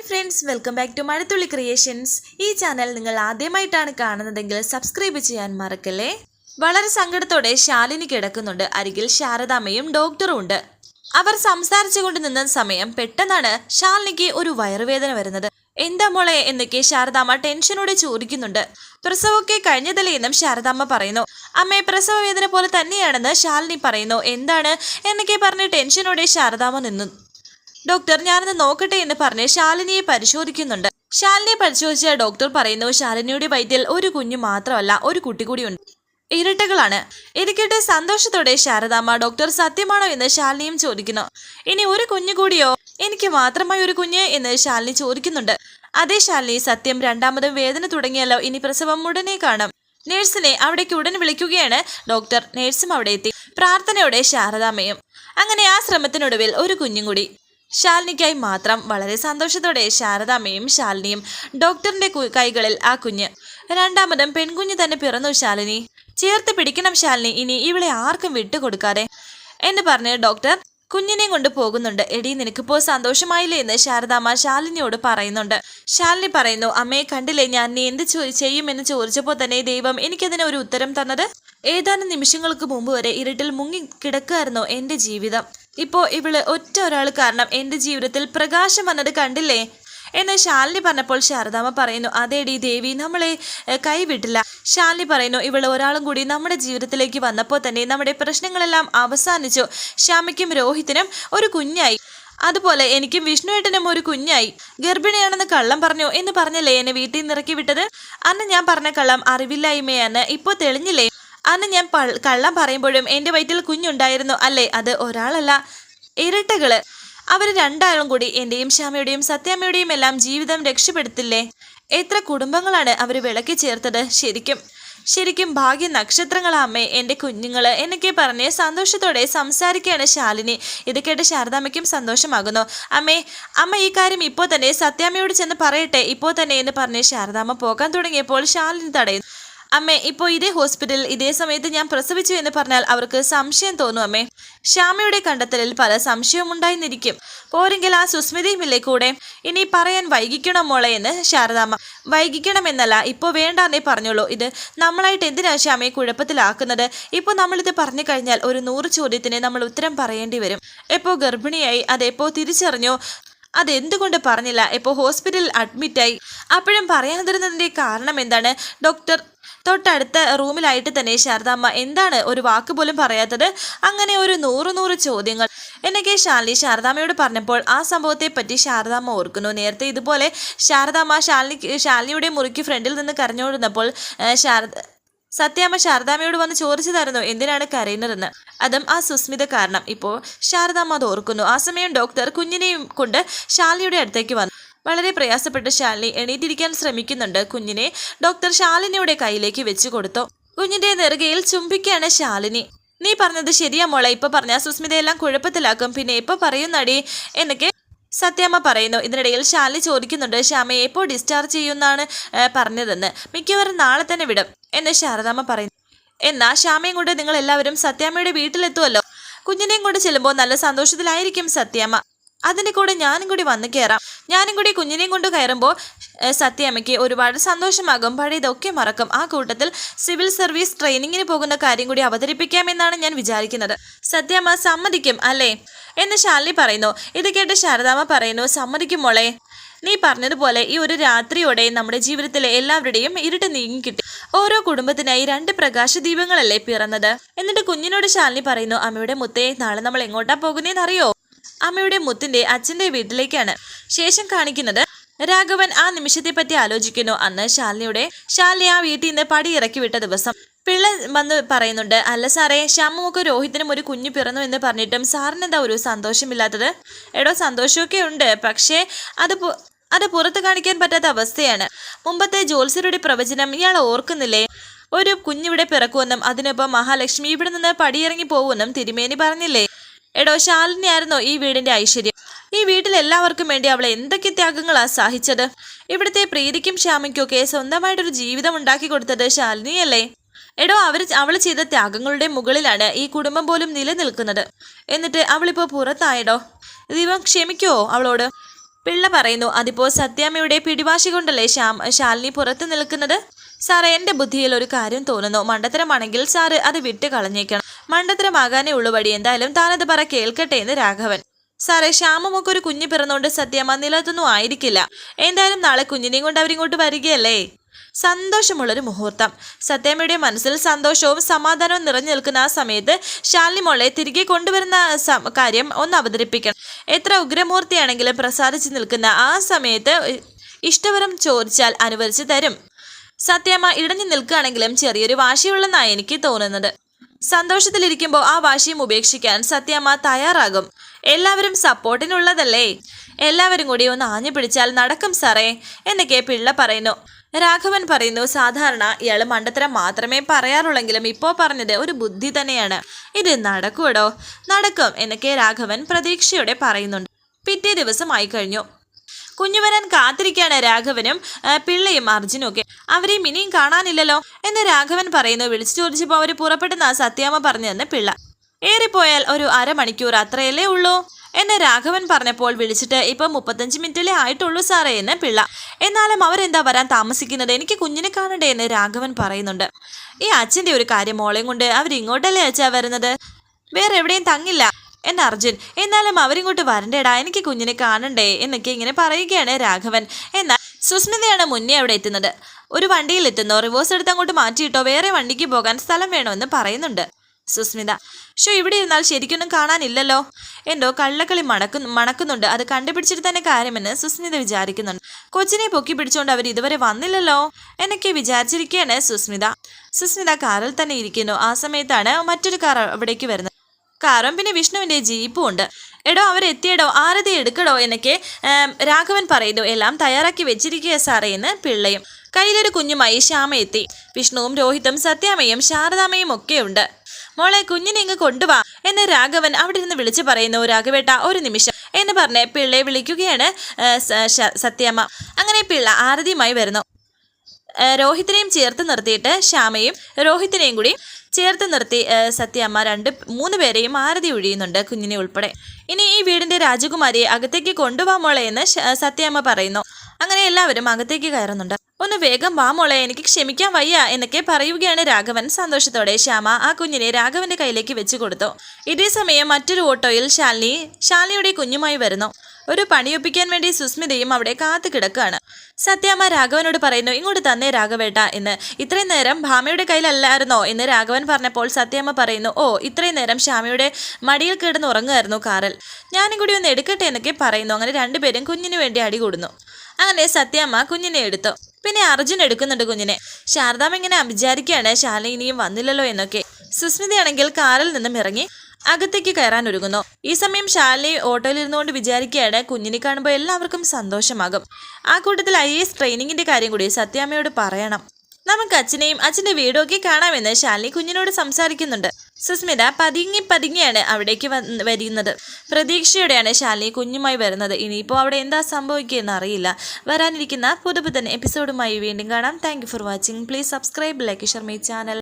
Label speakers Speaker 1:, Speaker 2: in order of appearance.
Speaker 1: Hi friends welcome back to Mazhathulli creations. ഈ channel നിങ്ങൾ ആദ്യമായിട്ടാണ് കാണുന്നതെങ്കിൽ സബ്സ്ക്രൈബ് ചെയ്യാൻ മറക്കല്ലേ? വളരെ സങ്കടത്തോടെ ശാലിനി കിടക്കുന്നുണ്ട്. അരികിൽ ശാരദാമ്മയും ഡോക്ടറും ഉണ്ട്. അവർ സംസാരിച്ചുകൊണ്ട് നിന്ന സമയം പെട്ടെന്നാണ് ശാലിനിക്ക് ഒരു വയറുവേദന വരുന്നത്. എന്താ മോളെ എന്നൊക്കെ ശാരദാമ്മ ടെൻഷനോടെ ചോദിക്കുന്നുണ്ട്. പ്രസവമൊക്കെ കഴിഞ്ഞതല്ലേ എന്നും ശാരദാമ്മ പറയുന്നു. അമ്മയെ പ്രസവ വേദന പോലെ തന്നെയാണെന്ന് ശാലിനി പറയുന്നു. എന്താണ് എന്നൊക്കെ പറഞ്ഞ് ടെൻഷനോടെ ശാരദാമ്മ നിന്നു. ഡോക്ടർ ഞാനത് നോക്കട്ടെ എന്ന് പറഞ്ഞ് ശാലിനിയെ പരിശോധിക്കുന്നുണ്ട്. ശാലിനിയെ പരിശോധിച്ച ഡോക്ടർ പറയുന്നു ശാലിനിയുടെ വൈദ്യൽ ഒരു കുഞ്ഞു മാത്രമല്ല ഒരു കുട്ടി കൂടിയുണ്ട് ഇരട്ടകളാണ്. ഇരിക്കട്ടെ സന്തോഷത്തോടെ ശാരദാമ്മ ഡോക്ടർ സത്യമാണോ എന്ന് ശാലിനിയും ചോദിക്കുന്നു. ഇനി ഒരു കുഞ്ഞു കൂടിയോ? എനിക്ക് മാത്രമായി ഒരു കുഞ്ഞ് എന്ന് ശാലിനി ചോദിക്കുന്നുണ്ട്. അതേ ശാലിനി സത്യം രണ്ടാമതും വേദന തുടങ്ങിയല്ലോ ഇനി പ്രസവം ഉടനെ കാണും. നേഴ്സിനെ അവിടേക്ക് ഉടൻ വിളിക്കുകയാണ് ഡോക്ടർ. നേഴ്സും അവിടെ എത്തി പ്രാർത്ഥനയോടെ ശാരദാമ്മയും. അങ്ങനെ ആ ശ്രമത്തിനൊടുവിൽ ഒരു കുഞ്ഞും കൂടി. ശാലിനിക്കായി മാത്രം വളരെ സന്തോഷത്തോടെ ശാരദാമ്മയും ശാലിനിയും ഡോക്ടറിന്റെ കൈകളിൽ ആ കുഞ്ഞ്. രണ്ടാമതും പെൺകുഞ്ഞ് തന്നെ പിറന്നു ശാലിനി. ചേർത്ത് പിടിക്കണം ശാലിനി ഇനി ഇവളെ ആർക്കും വിട്ടുകൊടുക്കാതെ എന്ന് പറഞ്ഞ് ഡോക്ടർ കുഞ്ഞിനെയും കൊണ്ട് പോകുന്നുണ്ട്. എടി നിനക്കിപ്പോ സന്തോഷമായില്ലേ എന്ന് ശാരദാമ്മ ശാലിനിയോട് പറയുന്നുണ്ട്. ശാലിനി പറയുന്നു അമ്മയെ കണ്ടില്ലേ ഞാൻ നീ എന്ത് ചെയ്യുമെന്ന് ചോദിച്ചപ്പോൾ തന്നെ ദൈവം എനിക്കതിന് ഒരു ഉത്തരം തന്നത്? ഏതാനും നിമിഷങ്ങൾക്ക് മുമ്പ് വരെ ഇരുട്ടിൽ മുങ്ങി കിടക്കുകയായിരുന്നു എന്റെ ജീവിതം. ഇപ്പോൾ ഇവൾ ഒറ്റ ഒരാൾ കാരണം എന്റെ ജീവിതത്തിൽ പ്രകാശം വന്നത് കണ്ടില്ലേ? എന്ന് ശാലിനി പറഞ്ഞപ്പോൾ ശാരദാമ്മ പറയുന്നു അതേടി ദേവി നമ്മളെ കൈവിട്ടില്ല. ശാലിനി പറയുന്നു ഇവൾ ഒരാളും കൂടി നമ്മുടെ ജീവിതത്തിലേക്ക് വന്നപ്പോൾ തന്നെ നമ്മുടെ പ്രശ്നങ്ങളെല്ലാം അവസാനിച്ചു. ശ്യാമയ്ക്കും രോഹിത്തിനും ഒരു കുഞ്ഞായി. അതുപോലെ എനിക്കും വിഷ്ണുവേട്ടനും ഒരു കുഞ്ഞായി. ഗർഭിണിയാണെന്ന് കള്ളം പറഞ്ഞു എന്ന് പറഞ്ഞല്ലേ എന്നെ വീട്ടിൽ നിന്ന് ഇറക്കി വിട്ടത്? അന്ന് ഞാൻ പറഞ്ഞ കള്ളം അറിവില്ലായ്മയാണ് ഇപ്പോൾ തെളിഞ്ഞില്ലേ? അന്ന് ഞാൻ കള്ളം പറയുമ്പോഴും എന്റെ വയറ്റിൽ കുഞ്ഞുണ്ടായിരുന്നു അല്ലേ? അത് ഒരാളല്ല ഇരട്ടകൾ. അവർ രണ്ടാളും കൂടി എന്റെയും ശ്യാമയുടെയും സത്യാമ്മയുടെയും എല്ലാം ജീവിതം രക്ഷപ്പെടുത്തില്ലേ? എത്ര കുടുംബങ്ങളാണ് അവർ വിളക്കി ചേർത്തത് ശരിക്കും? ശരിക്കും ഭാഗ്യ നക്ഷത്രങ്ങളാ അമ്മേ എന്റെ കുഞ്ഞുങ്ങൾ എന്നൊക്കെ പറഞ്ഞ് സന്തോഷത്തോടെ സംസാരിക്കുകയാണ് ശാലിനി. ഇത് കേട്ട് ശാരദാമ്മയ്ക്കും സന്തോഷമാകുന്നു. അമ്മേ അമ്മ ഈ കാര്യം ഇപ്പോൾ തന്നെ സത്യാമ്മയോട് ചെന്ന് പറയട്ടെ. ഇപ്പോൾ തന്നെ എന്ന് പറഞ്ഞ് ശാരദാമ്മ പോകാൻ തുടങ്ങിയപ്പോൾ ശാലിനി തടയുന്നു. അമ്മേ ഇപ്പോൾ ഇതേ ഹോസ്പിറ്റലിൽ ഇതേ സമയത്ത് ഞാൻ പ്രസവിച്ചു എന്ന് പറഞ്ഞാൽ അവർക്ക് സംശയം തോന്നും അമ്മേ. ശ്യാമയുടെ കണ്ടെത്തലിൽ പല സംശയവും ഉണ്ടായിരുന്നിരിക്കും പോരെങ്കിൽ ആ സുസ്മിതയുമില്ലേ കൂടെ? ഇനി പറയാൻ വൈകിക്കണം മോളെ എന്ന് ശാരദാമ്മ. വൈകിക്കണമെന്നല്ല ഇപ്പോൾ വേണ്ടാന്നേ പറഞ്ഞോളൂ. ഇത് നമ്മളായിട്ട് എന്തിനാ ശ്യാമയെ കുഴപ്പത്തിലാക്കുന്നത്? ഇപ്പോൾ നമ്മളിത് പറഞ്ഞു കഴിഞ്ഞാൽ ഒരു നൂറ് ചോദ്യത്തിന് നമ്മൾ ഉത്തരം പറയേണ്ടി വരും. എപ്പോൾ ഗർഭിണിയായി അതെപ്പോൾ തിരിച്ചറിഞ്ഞോ? അതെന്തുകൊണ്ട് പറഞ്ഞില്ല? ഇപ്പോൾ ഹോസ്പിറ്റലിൽ അഡ്മിറ്റായി? അപ്പോഴും പറയാതിരുന്നതിന്റെ കാരണം എന്താണ്? ഡോക്ടർ തൊട്ടടുത്ത റൂമിലായിട്ട് തന്നെ ശാരദാമ്മ എന്താണ് ഒരു വാക്ക് പോലും പറയാത്തത്? അങ്ങനെ ഒരു നൂറ് നൂറ് ചോദ്യങ്ങൾ. എന്നൊക്കെ ശാലിനി ശാരദാമ്മയോട് പറഞ്ഞപ്പോൾ ആ സംഭവത്തെ പറ്റി ശാരദാമ്മ ഓർക്കുന്നു. നേരത്തെ ഇതുപോലെ ശാരദാമ്മ ശാലിനി ശാലിനിയുടെ മുറിക്ക് ഫ്രണ്ടിൽ നിന്ന് കരഞ്ഞോടുന്നപ്പോൾ ശാരദ സത്യാമ്മ ശാരദാമ്മയോട് വന്ന് ചോദിച്ചതായിരുന്നു എന്തിനാണ് കരയുന്നതെന്ന്. അതും ആ സുസ്മിത കാരണം. ഇപ്പോൾ ശാരദാമ്മ അത് ഓർക്കുന്നു. ആ സമയം ഡോക്ടർ കുഞ്ഞിനെയും കൊണ്ട് ശാലിനിയുടെ അടുത്തേക്ക് വന്നു. വളരെ പ്രയാസപ്പെട്ട് ശാലിനി എണീറ്റിരിക്കാൻ ശ്രമിക്കുന്നുണ്ട്. കുഞ്ഞിനെ ഡോക്ടർ ശാലിനിയുടെ കയ്യിലേക്ക് വെച്ചു കൊടുത്തു. കുഞ്ഞിന്റെ നെറുകയിൽ ചുംബിക്കുകയാണ് ശാലിനി. നീ പറഞ്ഞത് ശരിയാ മോളെ. ഇപ്പൊ പറഞ്ഞ സുസ്മിതയെല്ലാം കുഴപ്പത്തിലാക്കും. പിന്നെ ഇപ്പൊ പറയുന്നടി എന്നൊക്കെ സത്യാമ്മ പറയുന്നു. ഇതിനിടയിൽ ശാലി ചോദിക്കുന്നുണ്ട് ശ്യാമയെ എപ്പോൾ ഡിസ്ചാർജ് ചെയ്യുമെന്നാണ് പറഞ്ഞതെന്ന്? മിക്കവാറും നാളെ തന്നെ വിടും എന്ന് ശാരദാമ്മ പറയുന്നു. എന്നാ ശ്യാമയും കൊണ്ട് നിങ്ങൾ എല്ലാവരും സത്യാമ്മയുടെ വീട്ടിലെത്തുമല്ലോ കുഞ്ഞിനെയും കൊണ്ട് ചെല്ലുമ്പോൾ നല്ല സന്തോഷത്തിലായിരിക്കും സത്യാമ്മ. അതിന്റെ കൂടെ ഞാനും കൂടി വന്ന് കയറാം ഞാനും കൂടി കുഞ്ഞിനെയും കൊണ്ട് കയറുമ്പോൾ സത്യമ്മയ്ക്ക് ഒരുപാട് സന്തോഷമാകും. പഴയതൊക്കെ മറക്കും. ആ കൂട്ടത്തിൽ സിവിൽ സർവീസ് ട്രെയിനിങ്ങിന് പോകുന്ന കാര്യം കൂടി അവതരിപ്പിക്കാമെന്നാണ് ഞാൻ വിചാരിക്കുന്നത്. സത്യമ്മ സമ്മതിക്കും അല്ലേ? എന്ന് ഷാലി പറയുന്നു. ഇത് കേട്ട് ശാരദാമ്മ പറയുന്നു സമ്മതിക്കും മോളെ. നീ പറഞ്ഞതുപോലെ ഈ ഒരു രാത്രിയോടെ നമ്മുടെ ജീവിതത്തിലെ എല്ലാവരുടെയും ഇരുട്ട് നീങ്ങിക്കിട്ടി ഓരോ കുടുംബത്തിനായി രണ്ട് പ്രകാശ ദീപങ്ങളല്ലേ പിറന്നത്? എന്നിട്ട് കുഞ്ഞിനോട് ശാലിനി പറയുന്നു അമ്മയുടെ മുത്തേ നാളെ നമ്മൾ എങ്ങോട്ടാ പോകുന്നേന്നറിയോ അമ്മയുടെ മുത്തിന്റെ അച്ഛന്റെ വീട്ടിലേക്കാണ് ശേഷം കാണിക്കുന്നത്. രാഘവൻ ആ നിമിഷത്തെ പറ്റി ആലോചിക്കുന്നു. അന്ന് ശാലിനിയുടെ ശാലിനി ആ വീട്ടിൽ നിന്ന് പടി ഇറക്കി വിട്ട ദിവസം പിള്ള വന്ന് പറയുന്നുണ്ട് അല്ല സാറേ ശ്യാമുമൊക്കെ രോഹിത്തിനും ഒരു കുഞ്ഞു പിറന്നു എന്ന് പറഞ്ഞിട്ടും സാറിന് എന്താ ഒരു സന്തോഷമില്ലാത്തത്? എടോ സന്തോഷമൊക്കെ ഉണ്ട് പക്ഷേ അത് അത് പുറത്ത് കാണിക്കാൻ പറ്റാത്ത അവസ്ഥയാണ്. മുമ്പത്തെ ജോത്സ്യരുടെ പ്രവചനം ഇയാൾ ഓർക്കുന്നില്ലേ? ഒരു കുഞ്ഞിവിടെ പിറക്കുമെന്നും അതിനൊപ്പം മഹാലക്ഷ്മി ഇവിടെ നിന്ന് പടിയിറങ്ങി പോകുമെന്നും തിരുമേനി പറഞ്ഞില്ലേ? എടോ ശാലിനിയായിരുന്നോ ഈ വീടിന്റെ ഐശ്വര്യം? ഈ വീട്ടിൽ എല്ലാവർക്കും വേണ്ടി അവൾ എന്തൊക്കെ ത്യാഗങ്ങളാ സഹിച്ചത്? ഇവിടുത്തെ പ്രീതിക്കും ശ്യാമയ്ക്കൊക്കെ സ്വന്തമായിട്ടൊരു ജീവിതം ഉണ്ടാക്കി കൊടുത്തത് ശാലിനിയല്ലേ? എടോ അവർ അവൾ ചെയ്ത ത്യാഗങ്ങളുടെ മുകളിലാണ് ഈ കുടുംബം പോലും നിലനിൽക്കുന്നത്. എന്നിട്ട് അവളിപ്പോൾ പുറത്തായടോ? ദൈവം ക്ഷമിക്കുവോ അവളോട്? പിള്ള പറയുന്നു അതിപ്പോ സത്യാമ്മയുടെ പിടിവാശി കൊണ്ടല്ലേ ശ്യാം ശാലിനി പുറത്ത് നിൽക്കുന്നത്? സാറേ എന്റെ ബുദ്ധിയിൽ ഒരു കാര്യം തോന്നുന്നു. മണ്ടത്തരമാണെങ്കിൽ സാറ് അത് വിട്ട് കളഞ്ഞേക്കണം. മണ്ടത്തരമാകാനേ ഉള്ളു വഴി എന്തായാലും താനത് പറ കേൾക്കട്ടെ എന്ന് രാഘവൻ. സാറേ ശ്യാമമൊക്കെ ഒരു കുഞ്ഞ് പിറന്നുകൊണ്ട് സത്യമ്മ നിലത്തൊന്നും ആയിരിക്കില്ല. എന്തായാലും നാളെ കുഞ്ഞിനെയും കൊണ്ട് അവരിങ്ങോട്ട് വരികയല്ലേ? സന്തോഷമുള്ളൊരു മുഹൂർത്തം. സത്യമ്മയുടെ മനസ്സിൽ സന്തോഷവും സമാധാനവും നിറഞ്ഞു നിൽക്കുന്ന ആ സമയത്ത് ശാലിനി മോളെ തിരികെ കൊണ്ടുവരുന്ന കാര്യം ഒന്ന് അവതരിപ്പിക്കണം. എത്ര ഉഗ്രമൂർത്തിയാണെങ്കിലും പ്രസാദിച്ചു നിൽക്കുന്ന ആ സമയത്ത് ഇഷ്ടവരം ചോദിച്ചാൽ അനുവദിച്ചു തരും. സത്യമ്മ ഇടഞ്ഞു നിൽക്കുകയാണെങ്കിലും ചെറിയൊരു വാശിയുള്ളെന്നാണ് എനിക്ക് തോന്നുന്നത്. സന്തോഷത്തിലിരിക്കുമ്പോൾ ആ വാശിയും ഉപേക്ഷിക്കാൻ സത്യമ്മ തയ്യാറാകും. എല്ലാവരും സപ്പോർട്ടിനുള്ളതല്ലേ? എല്ലാവരും കൂടി ഒന്ന് ആഞ്ഞു പിടിച്ചാൽ നടക്കും സാറേ എന്നൊക്കെ പിള്ള പറയുന്നു. രാഘവൻ പറയുന്നു സാധാരണ ഇയാൾ മണ്ടത്തരം മാത്രമേ പറയാറുള്ളെങ്കിലും ഇപ്പോൾ പറഞ്ഞത് ഒരു ബുദ്ധി തന്നെയാണ്. ഇത് നടക്കൂടോ നടക്കും എന്നൊക്കെ രാഘവൻ പ്രതീക്ഷയോടെ പറയുന്നുണ്ട്. പിറ്റേ ദിവസമായി കഴിഞ്ഞു കുഞ്ഞു വരാൻ കാത്തിരിക്കുകയാണ് രാഘവനും പിള്ളയും അർജുനും ഒക്കെ. അവരെയും ഇനിയും കാണാനില്ലല്ലോ എന്ന് രാഘവൻ പറയുന്നു. വിളിച്ചു ചോദിച്ചപ്പോൾ അവർ പുറപ്പെട്ടെന്ന സത്യാമ്മ പറഞ്ഞതെന്ന് പിള്ള. ഏറിപ്പോയാൽ ഒരു അരമണിക്കൂർ അത്രയല്ലേ ഉള്ളൂ? എന്ന് രാഘവൻ പറഞ്ഞപ്പോൾ വിളിച്ചിട്ട് ഇപ്പൊ മുപ്പത്തഞ്ച് മിനിറ്റിലേ ആയിട്ടുള്ളൂ സാറേ എന്ന് പിള്ള. എന്നാലും അവരെന്താ വരാൻ താമസിക്കുന്നത്? എനിക്ക് കുഞ്ഞിനെ കാണണ്ടേ എന്ന് രാഘവൻ പറയുന്നുണ്ട്. ഈ അച്ഛന്റെ ഒരു കാര്യം മോളെയും കൊണ്ട് അവരിങ്ങോട്ടല്ലേ അച്ഛാ വരുന്നത്? വേറെ എവിടെയും തങ്ങില്ല. എന്ന് അർജുൻ എന്നാലും അവരിങ്ങോട്ട് വരണ്ടേടാ എനിക്ക് കുഞ്ഞിനെ കാണണ്ടേ എന്നൊക്കെ ഇങ്ങനെ പറയുകയാണ് രാഘവൻ. എന്നാൽ സുസ്മിതയാണ് മുന്നേ അവിടെ എത്തുന്നത്. ഒരു വണ്ടിയിൽ എത്തുന്നു റിവേഴ്സ് എടുത്ത് അങ്ങോട്ട് മാറ്റിയിട്ടോ? വേറെ വണ്ടിക്ക് പോകാൻ സ്ഥലം വേണമെന്ന് പറയുന്നുണ്ട് സുസ്മിത. ഷോ ഇവിടെ ഇരുന്നാൽ ശരിക്കൊന്നും കാണാനില്ലല്ലോ. എന്തോ കള്ളക്കളി മണക്കുന്നു മണക്കുന്നുണ്ട്. അത് കണ്ടുപിടിച്ചിട്ട് തന്നെ കാര്യമെന്ന് സുസ്മിത വിചാരിക്കുന്നുണ്ട്. കൊച്ചിനെ പൊക്കി പിടിച്ചുകൊണ്ട് അവർ ഇതുവരെ വന്നില്ലല്ലോ എന്നൊക്കെ വിചാരിച്ചിരിക്കുകയാണ് സുസ്മിത. സുസ്മിത കാറിൽ തന്നെ ഇരിക്കുന്നു. ആ സമയത്താണ് മറ്റൊരു കാർ അവിടേക്ക് വരുന്നത്. കാറും പിന്നെ വിഷ്ണുവിന്റെ ജീപ്പും ഉണ്ട് എടോ അവരെത്തിയടോ ആരതി എടുക്കടോ എന്നൊക്കെ രാഘവൻ പറയുന്നു. എല്ലാം തയ്യാറാക്കി വെച്ചിരിക്കുക സാറേ എന്ന് പിള്ളയും. കയ്യിലൊരു കുഞ്ഞുമായി ശ്യാമ എത്തി. വിഷ്ണുവും രോഹിതും സത്യാമയും ശാരദാമയും ഒക്കെ ഉണ്ട് മോളെ കുഞ്ഞിനെ ഇങ്ങ് കൊണ്ടുവാ എന്ന് രാഘവൻ അവിടെ നിന്ന് വിളിച്ചു പറയുന്നു. രാഘവേട്ട ഒരു നിമിഷം എന്ന് പറഞ്ഞ് പിള്ളയെ വിളിക്കുകയാണ് സത്യാമ്മ. അങ്ങനെ പിള്ള ആരതിയുമായി വരുന്നു. രോഹിത്തിനെയും ചേർത്ത് നിർത്തിയിട്ട് ശ്യാമയും രോഹിത്തിനെയും കൂടി ചേർത്ത് നിർത്തി സത്യമ്മ രണ്ട് മൂന്ന് പേരെയും ആരതി ഒഴിയുന്നുണ്ട് കുഞ്ഞിനെ ഉൾപ്പെടെ. ഇനി ഈ വീടിന്റെ രാജകുമാരിയെ അകത്തേക്ക് കൊണ്ടുപോകാമോളെ മോളെ എന്ന് സത്യമ്മ പറയുന്നു. അങ്ങനെ എല്ലാവരും അകത്തേക്ക് കയറുന്നുണ്ട്. ഒന്ന് വേഗം വാ മോളെ എനിക്ക് ക്ഷമിക്കാൻ വയ്യ എന്നൊക്കെ പറയുകയാണ് രാഘവൻ സന്തോഷത്തോടെ. ശ്യാമ ആ കുഞ്ഞിനെ രാഘവന്റെ കയ്യിലേക്ക് വെച്ചു കൊടുത്തു. ഇതേ സമയം മറ്റൊരു ഓട്ടോയിൽ ശാലിനി ശാലിയുടെ കുഞ്ഞുമായി വരുന്നു. ഒരു പണിയൊപ്പിക്കാൻ വേണ്ടി സുസ്മിതയും അവിടെ കാത്തു കിടക്കുകയാണ്. സത്യാമ്മ രാഘവനോട് പറയുന്നു ഇങ്ങോട്ട് തന്നെ രാഘവേട്ട എന്ന്. ഇത്രയും നേരം ഭാമയുടെ കയ്യിലല്ലായിരുന്നോ എന്ന് രാഘവൻ പറഞ്ഞപ്പോൾ സത്യാമ്മ പറയുന്നു ഓ ഇത്രയും നേരം ശ്യാമയുടെ മടിയിൽ കിടന്ന് ഉറങ്ങുമായിരുന്നു കാറൽ. ഞാനും കൂടി ഒന്ന് എടുക്കട്ടെ എന്നൊക്കെ പറയുന്നു. അങ്ങനെ രണ്ടുപേരും കുഞ്ഞിന് വേണ്ടി അടി കൂടുന്നു. അങ്ങനെ സത്യാമ്മ കുഞ്ഞിനെ എടുത്തു. പിന്നെ അർജുൻ എടുക്കുന്നുണ്ട് കുഞ്ഞിനെ. ശാരദാമ്മ ഇങ്ങനെ വിചാരിക്കുകയാണ് ശാല ഇനിയും വന്നില്ലല്ലോ എന്നൊക്കെ. സുസ്മിതയാണെങ്കിൽ കാറിൽ നിന്നും ഇറങ്ങി. അകത്തേക്ക് കയറാൻ ഒരുങ്ങുന്നു. ഈ സമയം ഷാലി ഓട്ടോയിൽ ഇരുന്നുകൊണ്ട് വിചാരിക്കുകയാണ് കുഞ്ഞിനെ കാണുമ്പോൾ എല്ലാവർക്കും സന്തോഷമാകും. ആ കൂട്ടത്തിൽ ഐ എസ് ട്രെയിനിങ്ങിന്റെ കാര്യം കൂടി സത്യാമ്മയോട് പറയണം. നമുക്ക് അച്ഛനെയും അച്ഛന്റെ വീടും ഒക്കെ കാണാമെന്ന് ശാലിനി കുഞ്ഞിനോട് സംസാരിക്കുന്നുണ്ട്. സുസ്മിത പതുങ്ങി പതുങ്ങിയാണ് അവിടേക്ക് വരുന്നത്. പ്രതീക്ഷയോടെയാണ് ശാലിനി കുഞ്ഞുമായി വരുന്നത്. ഇനിയിപ്പോൾ അവിടെ എന്താ സംഭവിക്കുകയെന്ന് അറിയില്ല. വരാനിരിക്കുന്ന പുതുപുതൻ എപ്പിസോഡുമായി വീണ്ടും കാണാം. Thank for watching please subscribe like Sharmi channel